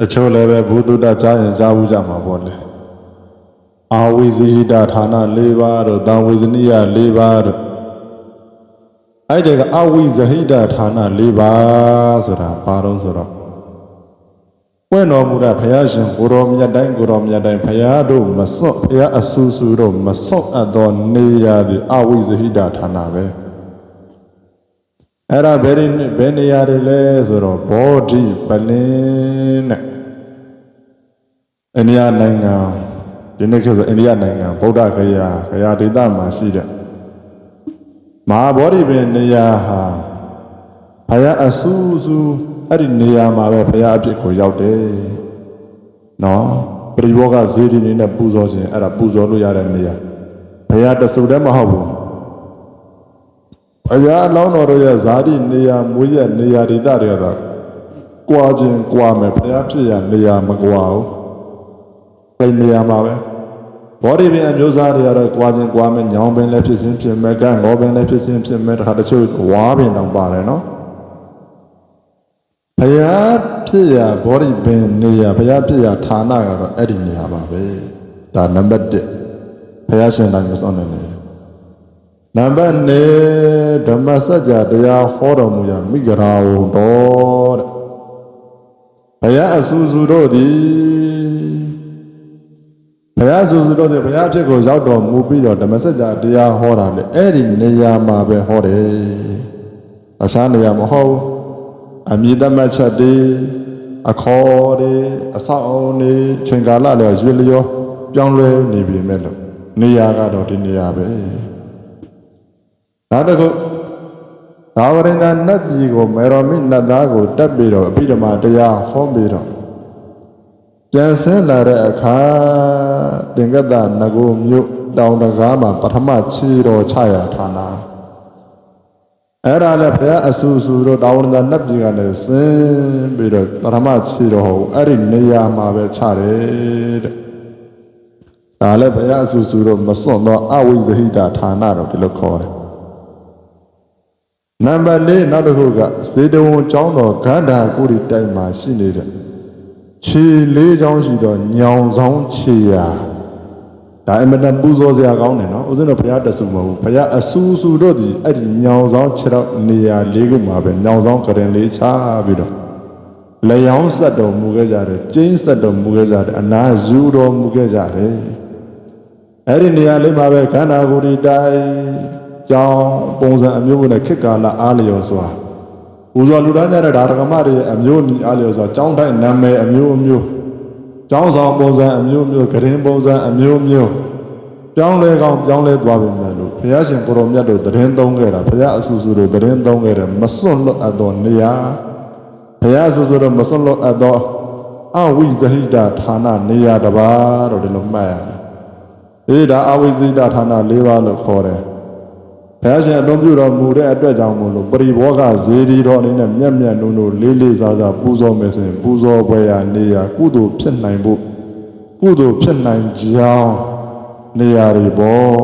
တချို့လည်းပဲဘုဒ္ဓတကြားရင်ကြားဘူးကြမှာပေါ့လေအာဝိဇိဟိတဌာန၄ပါးတို့တံဝေဇနိယ၄ပါးတို့အဲ့ဒီကအဝိဇဟိတဌာန၄ပါးဆိုတာဘာတော့ဆိုတော့ပွင့်တော်မူတဲ့ဘုရားရှင်ကိုရောမြတ်တိုင်းကိုရောမြတ်တိုင်းဘုရားတို့မစွန့်ဘုရားအဆူဆူတို့မစွန့်အပ်သောနေရာသည်အဝိဇဟိတဌာနပဲ အဲ့ဒါဘယ်ဒီဘယ်နေရာတွေလဲဆိုတော့ဘောဓိပလင်းတဲ့အိန္ဒိယနိုင်ငံဒီနေ့ခေတ်ဆိုအိန္ဒိယနိုင်ငံဗုဒ္ဓဂယာဂယာဒေသမှာရှိတဲ့မဟာဗောဓိပင်နေရာဟာဘုရားအဆူဆူအဲ့ဒီနေရာမှာပဲဘုရားအဖြစ်ကိုရောက်တယ်နော်ပရိဘောဂဇေဒီနေနဲ့ပူဇော်ခြင်းအဲ့ဒါပူဇော်လို့ရတဲ့နေရာဘုရားတဆူတည်းမဟုတ်ဘူး ဘုရားအလောင်းတော်တို့ရဲ့ဇာတိနေရာမွေးရနေရာဒေသတွေကတော့ကြွားခြင်းကြွားမယ်ဘုရားဖြစ်ရနေရာမကွာဘူးအဲ့ဒီနေရာမှာပဲဘောဓိပင်အမျိုးသားတွေကတော့ကြွားခြင်းကြွားမယ်ညောင်ပင်လည်းဖြစ်ခြင်းဖြစ်မယ်ကံငေါပင်လည်းဖြစ်ခြင်းဖြစ်မယ်တခါတချို့ဝါပင်တောင်ပါတယ်နော်ဘုရားဖြစ်ရဘောဓိပင်နေရာဘုရားဖြစ်ရဌာနကတော့အဲ့ဒီနေရာပါပဲဒါနံပါတ်1ဘုရားရှင်တိုင်းမစောင့်နိုင်နေ နံပါတ်2ဓမ္မစကြာတရားဟောတော်မူရာမိဂရာဝံတော်တဲ့ဘုရားအဆူဆူတို့သည်ဘုရားအဆူဆူတို့သည်ဘုရားဖြစ်ကိုရောက်တော်မူပြီးတော့ဓမ္မစကြာတရားဟောတာလေအဲ့ဒီနေရာမှာပဲဟောတယ်အခြားနေရာမဟုတ်ဘူးအမြင့်တမတ်ချက်တွေအခေါ်တွေအဆောက်အအုံတွေချိန်ကာလလည်းရွေလျောပြောင်းလဲနေပြီမဲ့လို့နေရာကတော့ဒီနေရာပဲ နောက်တစ်ခုသာဝရဏနတ်ပြည်ကိုမေရောမိနတ်သားကိုတက်ပြီးတော့အဘိဓမ္မာတရားဟောပြီးတော့ပြန်ဆင်းလာတဲ့အခါတင်ကတ္တနဂုမြို့တောင်တကားမှာပထမခြေတော်ချရာဌာနအဲ့ဒါလည်းဘုရားအဆူဆူတို့တာဝရဏနတ်ပြည်ကလည်းဆင်းပြီးတော့ပထမခြေတော်ဟောအဲ့ဒီနေရာမှာပဲချတယ်တဲ့ဒါလည်းဘုရားအဆူဆူတို့မစွန့်တော့အဝိဇဟိတဌာနတော့ဒီလိုခေါ်တယ် နံပါတ်၄နောက်တစ်ခုကစေတဝန်ကျောင်းတော်ဂန္ဓာကုရီတိုက်မှာရှိနေတဲ့ခြေလေးချောင်းရှိသောညောင်ဆောင်ခြေရာဒါအမတန်ပူဇော်စရာကောင်းတယ်နော်ဦးဇင်းတို့ဘုရားတဆူမဟုတ်ဘူးဘုရားအဆူဆူတို့ဒီအဲ့ဒီညောင်ဆောင်ခြေတော့နေရာလေးခုမှာပဲညောင်ဆောင်ကရင်လေးချပြီးတော့လျောင်းဆက်တော်မူခဲ့ကြတယ်ကျင်းဆက်တော်မူခဲ့ကြတယ်အနာယူတော်မူခဲ့ကြတယ်အဲ့ဒီနေရာလေးမှာပဲခန္ဓာကိုယ်ဒီတိုင်း ကြောင်းပုံစံအမျိုးမျိုးနဲ့ခေတ်ကာလအားလျော်စွာပူဇော်လူသားကြတဲ့ဒါရကမတွေရဲ့အမျိုးအမည်အားလျော်စွာကြောင်းတိုင်းနာမည်အမျိုးအမျိုးကျောင်းဆောင်ပုံစံအမျိုးမျိုးဂရင်ပုံစံအမျိုးမျိုးပြောင်းလဲကောင်းပြောင်းလဲသွားပြီမဲ့လို့ဘုရားရှင်ကိုရောမြတ်တို့တရင်သုံးခဲ့တာဘုရားအဆူဆူတို့တရင်သုံးခဲ့တယ်မစွန့်လွတ်အပ်သောနေရာဘုရားအဆူဆူတို့မစွန့်လွတ်အပ်သောအဝိဇဟိတဌာနနေရာတစ်ပါးတော့ဒီလိုမှတ်ရတယ်အေးဒါအဝိဇဟိတဌာန၄ပါးလို့ခေါ်တယ် ဘုရားရှင်အသုံးပြုတော်မူတဲ့အတွက်ကြောင့်မို့လို့ပရိဘောဂဇေဒီတော်အနေနဲ့မျက်မျက်နှုံနှုံလေးလေးစားစားပူဇော်မယ်ဆိုရင်ပူဇော်ပွဲရနေရကုသိုလ်ဖြစ်နိုင်ဖို့ကုသိုလ်ဖြစ်နိုင်ကြောင်းနေရာတွေပေါ့